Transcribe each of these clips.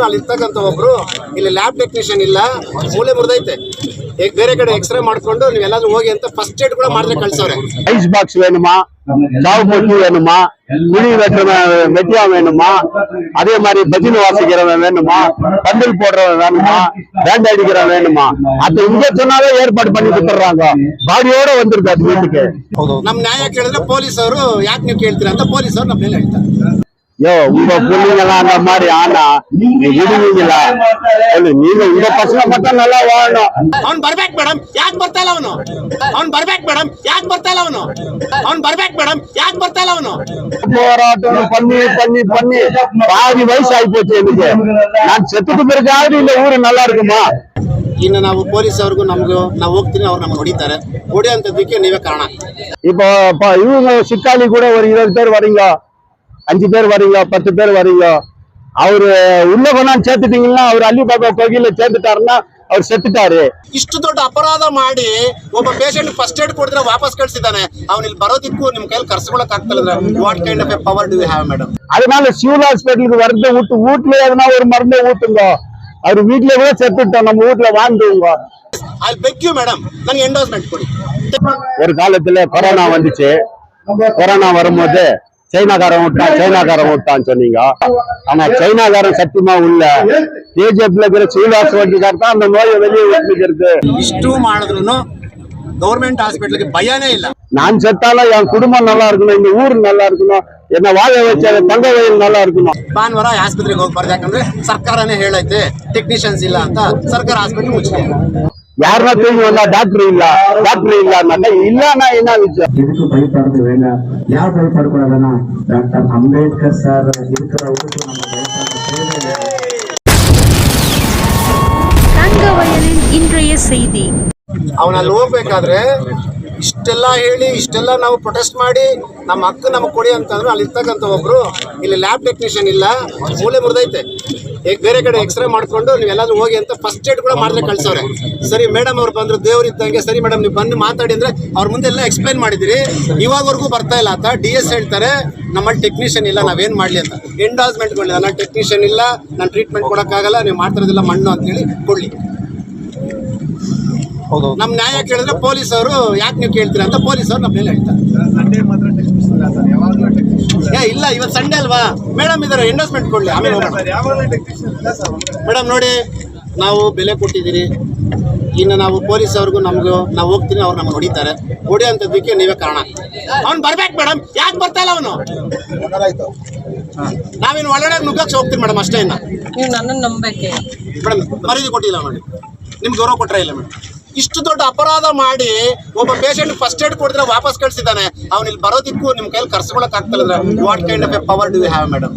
ಅಂತಂದ್ರು ಅಲ್ಲಿ ಇರ್ತಕ್ಕಂಥ ಒಬ್ರು ಇಲ್ಲಿ ಲ್ಯಾಬ್ ಟೆಕ್ನಿಷಿಯನ್ ಇಲ್ಲ ಮೂಳೆ ಮುರಿದೈತೆ ಈಗ ಬೇರೆ ಕಡೆ ಎಕ್ಸ್ರೇ ಮಾಡ್ಕೊಂಡು ನೀವೆಲ್ಲಾದ್ರೂ ಹೋಗಿ ಅಂತ ஃபர்ஸ்ட் எய்ட் கூட மாதிரி கழிச்சவரே ஐஸ் பாக்ஸ் வேணுமா சாவு பொட்டி வேணுமா குழி வெட்டுற வெட்டியா வேணுமா அதே மாதிரி பஜின் வாசிக்கிறவன் வேணுமா பந்தல் போடுறவன் வேணுமா பேண்ட் அடிக்கிறவன் வேணுமா அது இங்க சொன்னாலே ஏற்பாடு பண்ணி கொடுத்துறாங்க பாடியோட வந்திருக்கு அது வீட்டுக்கு ನಮ್ ನ್ಯಾಯ ಕೇಳಿದ್ರೆ ಪೊಲೀಸ್ ಅವರು ಯಾಕೆ ನೀವು ಕೇಳ್ತೀರಾ ಅಂತ ಪೊಲೀಸ್ ಅವ್ರು ನಮ್ಮ ಮೇಲೆ ಹೇಳ್ತಾರೆ யோ உங்க பிள்ளைங்களாம் அந்த மாதிரி ஆனா நீங்க விடுவீங்களா சொல்லு நீங்க உங்க பசங்க மட்டும் நல்லா வாழணும் ಅವ್ನ್ ಬರ್ಬೇಕು ಮೇಡಮ್ ಯಾಕೆ ಬರ್ತಾ ಇಲ್ಲ ಅವನು ಅವ್ನ್ ಬರ್ಬೇಕು ಮೇಡಮ್ ಯಾಕೆ ಬರ್ತಾ ಇಲ್ಲ ಅವನು ಅವ್ನ್ ಬರ್ಬೇಕು ಮೇಡಮ್ ಯಾಕೆ ಬರ್ತಾ ಇಲ್ಲ ಅವನು போராட்டம் பண்ணி பண்ணி பண்ணி பாதி வயசு ஆகி போச்சு எனக்கு நான் செத்துட்டு பிறகாவது இந்த ஊரு நல்லா இருக்குமா ಇನ್ನು ನಾವು ಪೊಲೀಸ್ ಅವ್ರಿಗೂ ನಮಗೂ ನಾವು ಹೋಗ್ತೀನಿ ಅವ್ರು ನಮ್ಗೆ ಹೊಡಿತಾರೆ ಹೊಡಿಯೋಂಥದ್ದಕ್ಕೆ ನೀವೇ ಕಾರಣ இப்போ ப- இவங்க சிக்காளி கூட ஒரு இருபது பேர் வரீங்க அஞ்சு பேர் வரீங்க பத்து பேர் வரீங்க அவரு உள்ள கொண்டாந்து சேர்த்துட்டீங்கன்னா அவர் அள்ளி பாபா கோகில சேர்த்துட்டாருன்னா அவர் செத்துட்டாரு ಇಷ್ಟು ದೊಡ್ಡ ಅಪರಾಧ ಮಾಡಿ ಒಬ್ಬ ಪೇಷಂಟ್ ಫಸ್ಟ್ ಏಡ್ ಕೊಡಿದ್ರೆ ವಾಪಸ್ ಕಳ್ಸಿದ್ದಾನೆ ಅವ್ನು ಇಲ್ಲಿ ಬರೋದಕ್ಕೂ ನಿಮ್ ಕೈಲಿ ಕರ್ಸ್ಕೊಳಕ್ ಆಗ್ತಲ್ಲ what kind of a power do have madam அதனால சிவில் ஹாஸ்பிட்டலுக்கு வரத விட்டு வீட்டுல எதனா ஒரு மருந்தை ஊத்துங்க அவர் வீட்டுல கூட செத்துட்டோம் நம்ம வீட்டுல வாழ்ந்துங்க ಐ ಬೆಗ್ ಯು ಮೇಡಮ್ ನನಗೆ ಎಂಡೋಸ್ಮೆಂಟ್ ಕೊಡಿ ஒரு காலத்துல கொரோனா வந்துச்சு கொரோனா வரும்போது சைனாக்காரன் விட்டான் சைனாக்காரன் விட்டான்னு சொன்னீங்க ஆனா சைனாக்காரன் சத்தியமா உள்ள கேஜிஎஃப்ல இருக்கிற சிவில் ஹாஸ்பிட்டலுக்கார தான் அந்த நோயை வெளியே விட்டுக்கிறது ಇಷ್ಟು ಮಾಡಿದ್ರು ಗೌರ್ಮೆಂಟ್ ಹಾಸ್ಪಿಟ್ಲಿಗೆ ಭಯನೇ ಇಲ್ಲ நான் செத்தாலும் என் குடும்பம் நல்லா இருக்கணும் இந்த ஊர் நல்லா இருக்கணும் என்ன வாழ வச்ச தங்க வயல் நல்லா இருக்கணும் ಭಾನುವಾರ ಆಸ್ಪತ್ರೆಗೆ ಹೋಗ್ಬಾರ್ದು ಯಾಕಂದ್ರೆ ಸರ್ಕಾರನೇ ಹೇಳೈತೆ ಟೆಕ್ನಿಷಿಯನ್ಸ್ ಇಲ್ಲ ಅಂತ ಸರ್ಕಾರ ಹಾಸ್ಪಿಟಲ್ ಮುಚ್ಚಿದೆ யாருன்னா தூங்கி வந்தா டாக்டர் இல்ல டாக்டர் இல்ல இல்லன்னா என்ன விஷயம் ಇದಕ್ಕೂ ಭಯಪಡೋದು ಬೇಡ ಯಾವ ಭಯಪಡ್ಕೊಳ್ಳೋದನ್ನ ಡಾಕ್ಟರ್ ಅಂಬೇಡ್ಕರ್ ಸರ್ இருக்கிறவருக்கு நம்ம பயப்பட தேவையில்லை தங்கவயலின் இன்றைய செய்தி ಅವನ ಅಲ್ಲಿ ಹೋಗ್ಬೇಕಾದ್ರೆ ಇಷ್ಟೆಲ್ಲ ಹೇಳಿ, ಇಷ್ಟೆಲ್ಲ ನಾವು ಪ್ರೊಟೆಸ್ಟ್ ಮಾಡಿ, ನಮ್ಮ ಹಕ್ಕು ನಮಗೆ ಕೊಡಿ ಅಂತಂದ್ರೆ, ಅಲ್ಲಿ ಇರ್ತಕ್ಕಂಥ ಒಬ್ಬರು ಇಲ್ಲಿ ಲ್ಯಾಬ್ ಟೆಕ್ನಿಷಿಯನ್ ಇಲ್ಲ, ಮೂಲೆ ಮುರಿದೈತೆ. ಈಗ ಬೇರೆ ಕಡೆ ಎಕ್ಸ್ರೇ ಮಾಡ್ಕೊಂಡು ನೀವೆಲ್ಲಾದ್ರೂ ಹೋಗಿ ಅಂತ ಫಸ್ಟ್ ಏಡ್ ಕೂಡ ಮಾಡಿದ್ರೆ ಕಳ್ಸವ್ರೆ. ಸರಿ ಮೇಡಮ್ ಅವ್ರು ಬಂದ್ರು, ದೇವ್ರು ಇದ್ದಂಗೆ, ಸರಿ ಮೇಡಮ್ ನೀವು ಬಂದು ಮಾತಾಡಿ ಅಂದ್ರೆ ಅವ್ರ ಮುಂದೆ ಎಲ್ಲ ಎಕ್ಸ್ಪ್ಲೈನ್ ಮಾಡಿದಿರಿ ಇವಾಗವರೆಗೂ ಬರ್ತಾ ಇಲ್ಲ ಅಂತ ಡಿ ಎಸ್ ಹೇಳ್ತಾರೆ, ನಮ್ಮಲ್ಲಿ ಟೆಕ್ನಿಷಿಯನ್ ಇಲ್ಲ, ನಾವೇನು ಮಾಡ್ಲಿ ಅಂತ. ಎಂಡಾಸ್ಮೆಂಟ್ಗಳಿಲ್ಲ ನಾನು ಟೆಕ್ನಿಷಿಯನ್ ಇಲ್ಲ, ನಾನು ಟ್ರೀಟ್ಮೆಂಟ್ ಕೊಡೋಕ್ಕಾಗಲ್ಲ, ನೀವು ಮಾಡ್ತಿರೋದಿಲ್ಲ ಮಣ್ಣು ಅಂತೇಳಿ ಕೊಡ್ಲಿ. ನಮ್ ನ್ಯಾಯ ಕೇಳಿದ್ರೆ ಪೊಲೀಸ್ ಅವರು ಯಾಕೆ ನೀವು ಕೇಳ್ತೀರಾ ಅಂತ ಪೊಲೀಸ್ ಅವ್ರು ನಮ್ಮ ಮೇಲೆ ಹೇಳ್ತಾರೆ ಏ ಇಲ್ಲ ಇವತ್ತು ಸಂಡೇ ಅಲ್ವಾ? ಮೇಡಮ್ ಇದರ ಎಂಡೋಸ್ಮೆಂಟ್ ಕೊಡ್ಲಿ ಆಮೇಲೆ ಮೇಡಮ್ ನೋಡಿ ನಾವು ಬೆಲೆ ಕೊಟ್ಟಿದ್ದೀರಿ. ಇನ್ನು ನಾವು ಪೊಲೀಸ್ ಅವ್ರಿಗೂ ನಮಗೂ ನಾವು ಹೋಗ್ತೀನಿ ಅವ್ರು ನಮ್ಗೆ ಹೊಡಿತಾರೆ. ಹೊಡಿಯೋಂಥದ್ದಕ್ಕೆ ನೀವೇ ಕಾರಣ. ಅವ್ನು ಬರ್ಬೇಕು ಮೇಡಮ್ ಯಾಕೆ ಬರ್ತಾ ಇಲ್ಲ ಅವನು? ನಾವಿನ್ನು ಒಳಗಡೆ ನುಗ್ಗಕ್ಕೆ ಹೋಗ್ತೀನಿ ಮೇಡಮ್ ಅಷ್ಟೇ ಇನ್ನ. ನೀವು ನನ್ನನ್ನು ನಂಬಕ್ಕೆ. ಮೇಡಮ್ ಮರೀದಿ ಕೊಟ್ಟಿಲ್ಲ ನೋಡಿ ನಿಮ್ಗೆ ಗೌರವ ಕೊಟ್ಟರೆ ಇಲ್ಲ ಮೇಡಮ್ ಇಷ್ಟು ದೊಡ್ಡ ಅಪರಾಧ ಮಾಡಿ ಒಬ್ಬ ಪೇಷಂಟ್ ಫಸ್ಟ್ ಏಡ್ ಕೊಡಿದ್ರೆ ವಾಪಸ್ ಕಳ್ಸಿದ್ದಾನೆ. ಅವ್ನು ಇಲ್ಲಿ ಬರೋದಿಕ್ಕೂ ನಿಮ್ಮ ಕೈಲಿ ಕರ್ಸ್ಕೊಳಕ್ ಆಗ್ತಲ್ಲ what kind of a power do have madam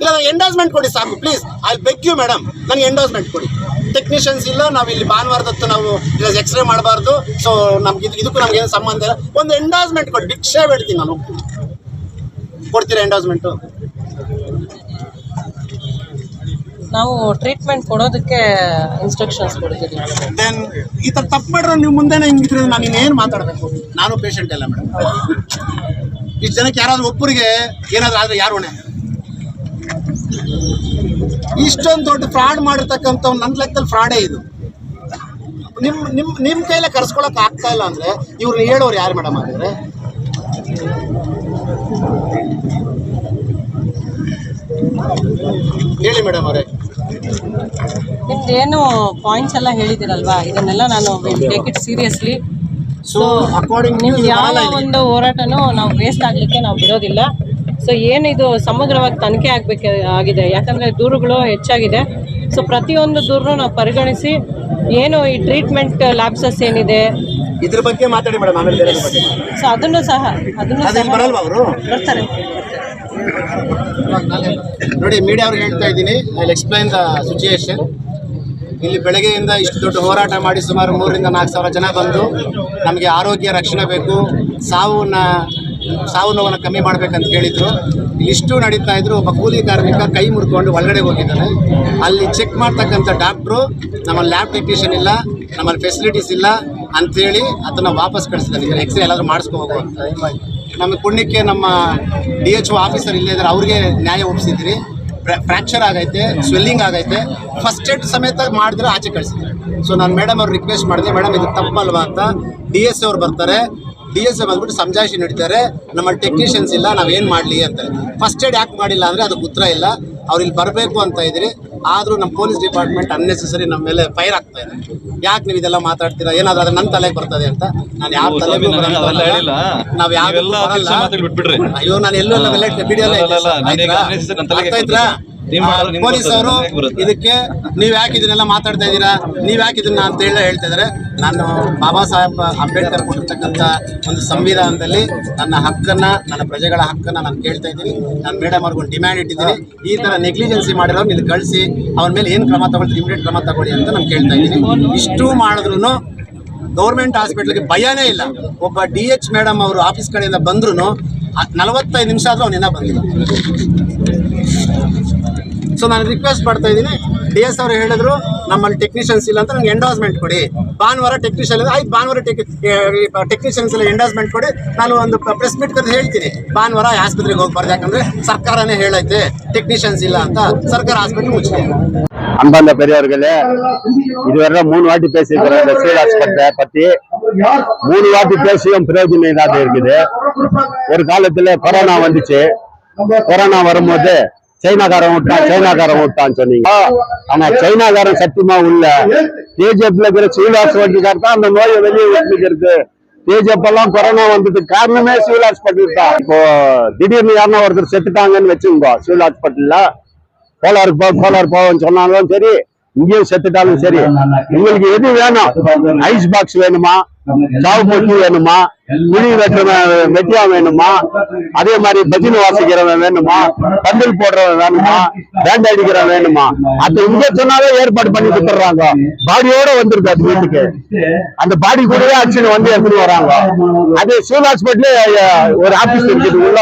ಇಲ್ಲ ಎಂಡೋಸ್ಮೆಂಟ್ ಕೊಡಿ ಸಾಕು please I beg you madam ನನಗೆ ಎಂಡೋಸ್ಮೆಂಟ್ ಕೊಡಿ. ಟೆಕ್ನಿಷಿಯನ್ಸ್ ಇಲ್ಲ, ನಾವು ಇಲ್ಲಿ ಭಾನುವಾರದತ್ತು ನಾವು ಎಕ್ಸ್ರೇ ಮಾಡಬಾರ್ದು. ಸೊ ನಮ್ಗೆ ಇದು ಇದಕ್ಕೂ ನಮ್ಗೆ ಏನು ಸಂಬಂಧ ಇಲ್ಲ. ಒಂದು ಎಂಡೋಸ್ಮೆಂಟ್ ಕೊಡಿ, ಭಿಕ್ಷೆ ಬೇಡ್ತೀನಿ ನಾನು. ಕೊಡ್ತೀರಾ ಎಂಡೋಸ್ಮೆಂಟು ನಾವು ಟ್ರೀಟ್ಮೆಂಟ್ ಕೊಡೋದಕ್ಕೆ ಇನ್ಸ್ಟ್ರಕ್ಷನ್ಸ್ ಕೊಡ್ತೀವಿ. ದೆನ್ ಈ ಥರ ತಪ್ಪು ಮಾಡಿದ್ರೆ ನೀವು ಮುಂದೆನೇ ಹಿಂಗಿದ್ರೆ ನಾನು ಇನ್ನೇನು ಮಾತಾಡಬೇಕು? ನಾನು ಪೇಷಂಟ್ ಅಲ್ಲ ಮೇಡಮ್ ಇಷ್ಟು ಜನಕ್ಕೆ ಯಾರಾದ್ರೂ ಒಬ್ಬರಿಗೆ ಏನಾದ್ರೂ ಆದ್ರೆ ಯಾರು ಹೊಣೆ? ಇಷ್ಟೊಂದು ದೊಡ್ಡ ಫ್ರಾಡ್ ಮಾಡಿರ್ತಕ್ಕಂಥ ನನ್ನ ಲೆಕ್ಕದಲ್ಲಿ ಫ್ರಾಡೇ ಇದು. ನಿಮ್ ನಿಮ್ ನಿಮ್ ಕೈಲೇ ಕರ್ಸ್ಕೊಳಕ್ ಆಗ್ತಾ ಇಲ್ಲ ಅಂದ್ರೆ ಇವ್ರನ್ನ ಹೇಳೋರು ಯಾರು ಮೇಡಮ್ ಆಗಿದ್ರೆ ಹೇಳಿ ಮೇಡಮ್ ಅವರೇ. ನಿಮ್ದು ಏನು ಪಾಯಿಂಟ್ಸ್ ಎಲ್ಲ ಹೇಳಿದಿರಲ್ವಾ ಇದನ್ನೆಲ್ಲ ನಾನು take it seriously so according ನೀವು ಯಾವ ಒಂದು ಹೋರಾಟನೂ ನಾವು ವೇಸ್ಟ್ ಆಗಲಿಕ್ಕೆ ನಾವು ಬಿಡೋದಿಲ್ಲ. ಸೊ ಏನಿದು ಸಮಗ್ರವಾಗಿ ತನಿಖೆ ಆಗಬೇಕು ಆಗಿದೆ. ಯಾಕಂದರೆ ದೂರುಗಳು ಹೆಚ್ಚಾಗಿದೆ. ಸೊ ಪ್ರತಿಯೊಂದು ದೂರನ್ನು ನಾವು ಪರಿಗಣಿಸಿ ಏನು ಈ ಟ್ರೀಟ್ಮೆಂಟ್ ಲ್ಯಾಬ್ಸಸ್ ಏನಿದೆ? ಇದ್ರ ಬಗ್ಗೆ ಮಾತಾಡಿ ಮೇಡಮ್ ಸೊ ಅದನ್ನು ಸಹ ಅದನ್ನು ಬರಲ್ವಾ ಅವರು? ಬರ್ತಾರೆ. ನೋಡಿ ಮೀಡಿಯಾ ಅವ್ರಿಗೆ ಹೇಳ್ತಾ ಇದ್ದೀನಿ ಐಲ್ ಎಕ್ಸ್ಪ್ಲೈನ್ ದ ಸಿಚುಯೇಷನ್ ಇಲ್ಲಿ ಬೆಳಗ್ಗೆಯಿಂದ ಇಷ್ಟು ದೊಡ್ಡ ಹೋರಾಟ ಮಾಡಿ ಸುಮಾರು ಮೂರರಿಂದ ನಾಲ್ಕು ಸಾವಿರ ಜನ ಬಂದು ನಮಗೆ ಆರೋಗ್ಯ ರಕ್ಷಣೆ ಬೇಕು, ಸಾವನ್ನ, ಸಾವು ನೋವನ್ನು ಕಮ್ಮಿ ಮಾಡಬೇಕಂತ ಹೇಳಿದರು. ಇಷ್ಟು ನಡೀತಾ ಇದ್ರು, ಒಬ್ಬ ಕೂಲಿ ಕಾರ್ಮಿಕ ಕೈ ಮುರ್ಕೊಂಡು ಒಳಗಡೆ ಹೋಗಿದ್ದಾನೆ. ಅಲ್ಲಿ ಚೆಕ್ ಮಾಡ್ತಕ್ಕಂಥ ಡಾಕ್ಟ್ರು ನಮ್ಮಲ್ಲಿ ಲ್ಯಾಬ್ ಟೆಕ್ನಿಷಿಯನ್ ಇಲ್ಲ, ನಮ್ಮಲ್ಲಿ ಫೆಸಿಲಿಟೀಸ್ ಇಲ್ಲ ಅಂಥೇಳಿ ಅದನ್ನು ವಾಪಸ್ ಕಳಿಸಿದ್ದಾನೆ. ಎಕ್ಸ್ರೇ ಎಲ್ಲಾದರೂ ಮಾಡಿಸ್ಕೋಬೇಕು ಅಂತ. ನಮ್ಮ ಪುಣ್ಯಕ್ಕೆ ನಮ್ಮ ಡಿ ಎಚ್ ಒ ಆಫೀಸರ್ ಇಲ್ಲೇ ಇದ್ದಾರೆ ಅವ್ರಿಗೆ ನ್ಯಾಯ ಒಪ್ಪಿಸಿದ್ರಿ ಫ್ರ್ಯಾಕ್ಚರ್ ಆಗೈತೆ ಸ್ವೆಲ್ಲಿಂಗ್ ಆಗೈತೆ. ಫಸ್ಟ್ ಏಡ್ ಸಮೇತ ಮಾಡಿದ್ರೆ ಆಚೆ ಕಳಿಸಿದ್ರು ಸೊ ನಾನು ಮೇಡಮ್ ಅವ್ರು ರಿಕ್ವೆಸ್ಟ್ ಮಾಡಿದೆ ಮೇಡಮ್ ಇದು ತಪ್ಪಲ್ವಾ ಅಂತ. ಡಿ ಎಸ್ ಅವ್ರು ಬರ್ತಾರೆ. ಡಿ ಎಸ್ ಬಂದ್ಬಿಟ್ಟು ಸಂಜಾಯಿಸಿ ನಡೀತಾರೆ. ನಮ್ಮ ಟೆಕ್ನಿಷಿಯನ್ಸ್ ಇಲ್ಲ, ನಾವೇನು ಮಾಡಲಿ ಅಂತ. ಫಸ್ಟ್ ಏಡ್ ಯಾಕೆ ಮಾಡಿಲ್ಲ ಅಂದರೆ ಅದಕ್ಕೆ ಉತ್ತರ ಇಲ್ಲ. ಅವ್ರು ಇಲ್ಲಿ ಬರಬೇಕು ಅಂತ ಇದ್ರಿ ಆದರೂ ನಮ್ಮ ಪೊಲೀಸ್ ಡಿಪಾರ್ಟ್ಮೆಂಟ್ ಅನ್ನೆಸೆಸರಿ ನಮ್ಮ ಮೇಲೆ ಫೈರ್ ಆಗ್ತಾ ಇದೆ. ಯಾಕೆ ನೀವು ಇದೆಲ್ಲ ಮಾತಾಡ್ತೀರಾ? ಏನಾದರೂ ಅದು ನನ್ನ ತಲೆಗೆ ಬರ್ತದೆ ಅಂತ. ನಾನು ಯಾವ ತಲೆಗೂ ಹೇಳಿಲ್ಲ. ನಾವು ಯಾವ. ಅಯ್ಯೋ ನಾನು ಎಲ್ಲೂ ಎಲ್ಲ ವಿಡಿಯೋ ಅಲ್ಲ, ಅಲ್ಲ, ಅಲ್ಲ, ನನಗೆ ಅನ್ನಿಸಿದ್ದು ನನ್ನ ತಲೆಗೆ ಆಯ್ತಾ ನೀವು ಮಾಡಿದ್ರೆ ನಿಮ್ಗೆ ಪೊಲೀಸ್ ಅವರು ಬರ್ತದೆ, ನನಗೆ ಬರುತ್ತೆ. ಇದಕ್ಕೆ ನೀವು ಯಾಕೆ ಇದನ್ನೆಲ್ಲ ಮಾತಾಡ್ತಾ ಇದ್ದೀರಾ? ನೀವು ಯಾಕೆ ಇದನ್ನ ಅಂತ ಹೇಳಿ ಹೇಳ್ತಾ ಇದ್ದಾರೆ ನಾನು ಬಾಬಾ ಸಾಹೇಬ್ ಅಂಬೇಡ್ಕರ್ ಕೊಟ್ಟಿರ್ತಕ್ಕಂಥ ಒಂದು ಸಂವಿಧಾನದಲ್ಲಿ ನನ್ನ ಹಕ್ಕನ್ನ ನನ್ನ ಪ್ರಜೆಗಳ ಹಕ್ಕನ್ನ ನಾನು ಕೇಳ್ತಾ ಇದ್ದೀನಿ. ನಾನು ಮೇಡಮ್ ಅವ್ರಿಗೆ ಒಂದು ಡಿಮ್ಯಾಂಡ್ ಇಟ್ಟಿದ್ದೀನಿ. ಈ ಥರ ನೆಗ್ಲಿಜೆನ್ಸಿ ಮಾಡಿರೋರು ಇಲ್ಲಿ ಕಳಿಸಿ ಅವ್ರ ಮೇಲೆ ಏನು ಕ್ರಮ ತಗೊಳ್ತೀವಿ ಇಮಿಡಿಯೇಟ್ ಕ್ರಮ ತಗೊಳ್ಳಿ ಅಂತ ನಾನು ಕೇಳ್ತಾ ಇದ್ದೀನಿ. ಇಷ್ಟು ಮಾಡಿದ್ರು ಗೌರ್ಮೆಂಟ್ ಹಾಸ್ಪಿಟ್ಲಿಗೆ ಭಯನೇ ಇಲ್ಲ. ಒಬ್ಬ ಡಿ ಎಚ್ ಮೇಡಮ್ ಅವರು ಆಫೀಸ್ ಕಡೆಯಿಂದ ಬಂದ್ರು ನಲವತ್ತೈದು ನಿಮಿಷ ಆದರೂ ಅವನಿನ್ನ ಬಂದಿಲ್ಲ. ಸೊ ನಾನು ರಿಕ್ವೆಸ್ಟ್ ಮಾಡ್ತಾ ಇದ್ದೀನಿ ಡಿ ಎಸ್ ಅವರು ಹೇಳಿದ್ರು ನಮ್ಮಲ್ಲಿ ಟೆಕ್ನಿಷಿಯನ್ಸ್ ಇಲ್ಲ ಅಂತ ನಂಗೆ ಎಂಡಾಸ್ಮೆಂಟ್ ಕೊಡಿ ಭಾನುವಾರ ಟೆಕ್ನಿಷಿಯನ್ ಆಯ್ತು ಭಾನುವಾರ ಟೆಕ್ ಟೆಕ್ನಿಷಿಯನ್ಸ್ ಎಲ್ಲ ಎಂಡಾಸ್ಮೆಂಟ್ ಕೊಡಿ ನಾನು ಒಂದು ಪ್ರೆಸ್ ಮೀಟ್ ಕರೆದು ಹೇಳ್ತೀನಿ ಭಾನುವಾರ ಆಸ್ಪತ್ರೆಗೆ ಹೋಗ್ಬಾರ್ದು ಯಾಕಂದ್ರೆ ಸರ್ಕಾರನೇ ಹೇಳೈತೆ ಟೆಕ್ನಿಷಿಯನ್ಸ್ ಇಲ್ಲ ಅಂತ ಸರ್ಕಾರ ಆಸ್ಪತ್ರೆ ಮುಚ್ಚಿದೆ அன்பார்ந்த பெரியவர்களே இதுவரை மூணு வாட்டி பேசியிருக்கிறேன் இந்த சீல் ஆஸ்பத்திரியை பத்தி மூணு வாட்டி பேசியும் பிரயோஜனம் இல்லாத இருக்குது ஒரு காலத்துல கொரோனா வந்துச்சு கொரோனா வரும்போது சைனாக்காரன் விட்டான் சைனாக்காரன் விட்டான்னு சொன்னீங்க. ஆனா சைனாக்காரன் சத்தியமா உள்ள. கேஜிஎஃப்ல இருக்கிற சீலாஸ் வண்டிக்கார் தான் அந்த நோயை வெளியே வச்சுக்கிறது கேஜிஎஃப் எல்லாம் கொரோனா வந்ததுக்கு காரணமே சிவில் ஹாஸ்பிட்டல் தான். இப்போ திடீர்னு யாருன்னா ஒருத்தர் செத்துட்டாங்கன்னு வச்சுக்கோங்க சிவில் ஹாஸ்பிட்டல்ல கோளாறு போ கோளாறு போவோம்னு சொன்னாலும் சரி இங்கேயும் செத்துட்டாலும் சரி. உங்களுக்கு எது வேணும்? ஐஸ் பாக்ஸ் வேணுமா? சாவு பொட்டி வேணுமா? குழி வெட்டுறவன் வெட்டியா வேணுமா? அதே மாதிரி பஜினு வாசிக்கிறவன் வேணுமா? பந்தல் போடுறவன் வேணுமா? பேண்ட் அடிக்கிறவன் வேணுமா? அது இங்க சொன்னாலே ஏற்பாடு பண்ணி கொடுத்துறாங்க பாடியோட வந்துருது அது வீட்டுக்கு. அந்த பாடி கூடவே அடிச்சுன்னு வந்து எடுத்துட்டு வராங்க. அது சிவில் ஹாஸ்பிட்டல் ஒரு ஆபீஸ் இருக்குது உள்ள.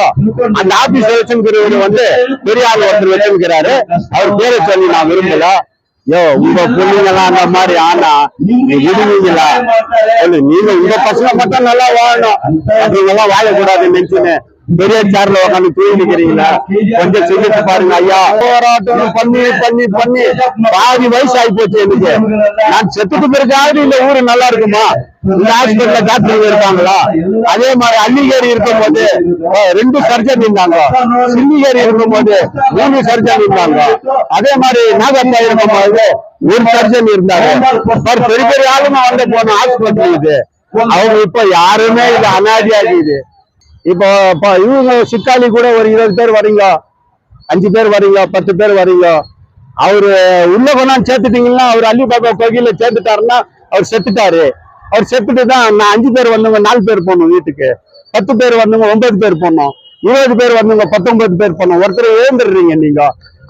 அந்த ஆபீஸ் வச்சிருக்கிறவர் வந்து பெரிய ஆள் ஒருத்தர் வச்சிருக்கிறாரு. அவர் பேரை சொல்லி நான் விரும்பல. யோ உங்க பிள்ளைங்களாம் அந்த மாதிரி ஆனா நீ விடுவீங்களா? நீங்க உங்க பசங்க மட்டும் நல்லா வாழணும். அப்படிங்க எல்லாம் வாழக்கூடாதுன்னு நினைச்சுன்னு பெரிய சேர்ல உட்காந்து தூங்கிக்கிறீங்களா? கொஞ்சம் சிந்திச்சு பாருங்க ஐயா. போராட்டம். பண்ணி பண்ணி பண்ணி. பாதி வயசு ஆகி போச்சு எனக்கு. நான் செத்துட்டு பிறகாவது இந்த ஊரு நல்லா இருக்குமா? இந்த ஹாஸ்பிட்டல்ல டாக்டர் இருக்காங்களா? அதே மாதிரி அள்ளிகேரி இருக்கும் போது ரெண்டு சர்ஜன் இருந்தாங்க சில்லிகேரி இருக்கும் போது மூணு சர்ஜன் இருந்தாங்க அதே மாதிரி நாகப்பா இருக்கும் போது ஒரு சர்ஜன் இருந்தாங்க. பெரிய பெரிய ஆளுங்க வந்து போன ஹாஸ்பிட்டல் இது. அவங்க இப்ப யாருமே இது அனாதியாகிது இப்போ இவங்க சிக்காளி கூட ஒரு இருபது பேர் வரீங்க அஞ்சு பேர் வரீங்க பத்து பேர் வரீங்க. அவரு உள்ள கொண்டாந்து சேர்த்துட்டீங்கன்னா அவர் அள்ளி கோயில சேர்த்துட்டாருன்னா அவர் செத்துட்டாரு. அவர் செத்துட்டு தான் நான் அஞ்சு பேர் வந்தவங்க நாலு பேர் போனோம் வீட்டுக்கு. பத்து பேர் வந்தவங்க ஒன்பது பேர் போனோம். இருபது பேர் வந்தவங்க பத்தொன்பது பேர் போனோம். ஒருத்தர் ஏந்துடுறீங்க நீங்க.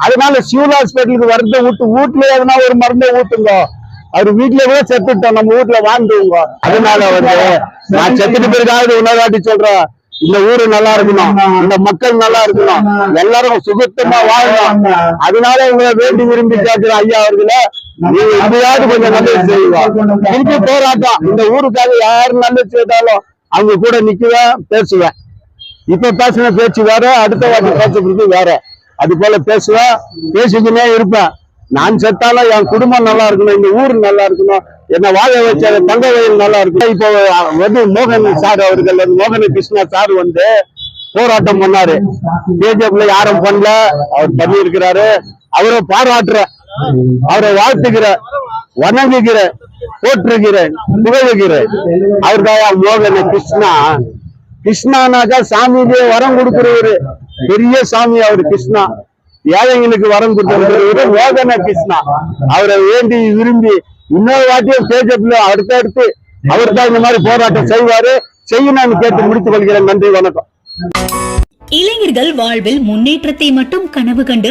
அதனால சிவில் ஹாஸ்பிட்டலுக்கு வரத ஊட்டு வீட்டுல எதுனா ஒரு மருந்தை ஊட்டுங்க அவர் வீட்டுல கூட செத்துட்டோம் நம்ம வீட்டுல வாழ்ந்துவோங்க அதனால வந்து நான் செத்துட்டு பிறகாவது உணவாட்டி சொல்றேன். இந்த ஊரு நல்லா இருக்கணும் இந்த மக்கள் நல்லா இருக்கணும் எல்லாரும் சுகத்தமா வாழணும் அதனால உங்களை வேண்டி விரும்பி கேட்கிற ஐயா அவர்களை நீங்க எப்படியாவது கொஞ்சம் நல்லது செய்யுங்க திருப்பி போராட்டம் இந்த ஊருக்காக யாரு நல்லது செய்தாலும் அவங்க கூட நிக்குவேன் பேசுவேன் இப்ப பேசின பேச்சு வேற அடுத்த வாட்டி பேசுறது வேற. அது போல பேசுவேன் பேசிக்கினே இருப்பேன் நான் செத்தாலும் என் குடும்பம் நல்லா இருக்கணும் இந்த ஊர் நல்லா இருக்கணும். என்ன வாழ வச்ச தங்க வயல் நல்லா இருக்கணும் இப்போ வந்து மோகன் சார் அவர்கள் வந்து மோகன கிருஷ்ணா சார் வந்து போராட்டம் பண்ணாரு. பிஜேபில யாரும் பண்ணல. அவர் பண்ணியிருக்கிறாரு. அவரை பாராட்டுற அவரை வாழ்த்துக்கிற வணங்குகிறேன் போற்றுகிறேன் புகழுகிறேன் அவர்தான் மோகன கிருஷ்ணா. கிருஷ்ணானாக்கா சாமிக்கு வரம் கொடுக்கிறவரு. பெரிய சாமி அவர் கிருஷ்ணா. ஏழைங்களுக்கு வரம் கொடுத்திருக்கிறவரு மோகன கிருஷ்ணா. அவரை வேண்டி விரும்பி இன்னொரு வாட்டியும் கேஜப்ல அடுத்தடுத்து அவர் தான் இந்த மாதிரி போராட்டம் செய்வாரு. செய்யணும்னு கேட்டு முடித்துக் கொள்கிறேன். நன்றி வணக்கம். இளைஞர்கள் வாழ்வில் முன்னேற்றத்தை மட்டும் கனவு கண்டு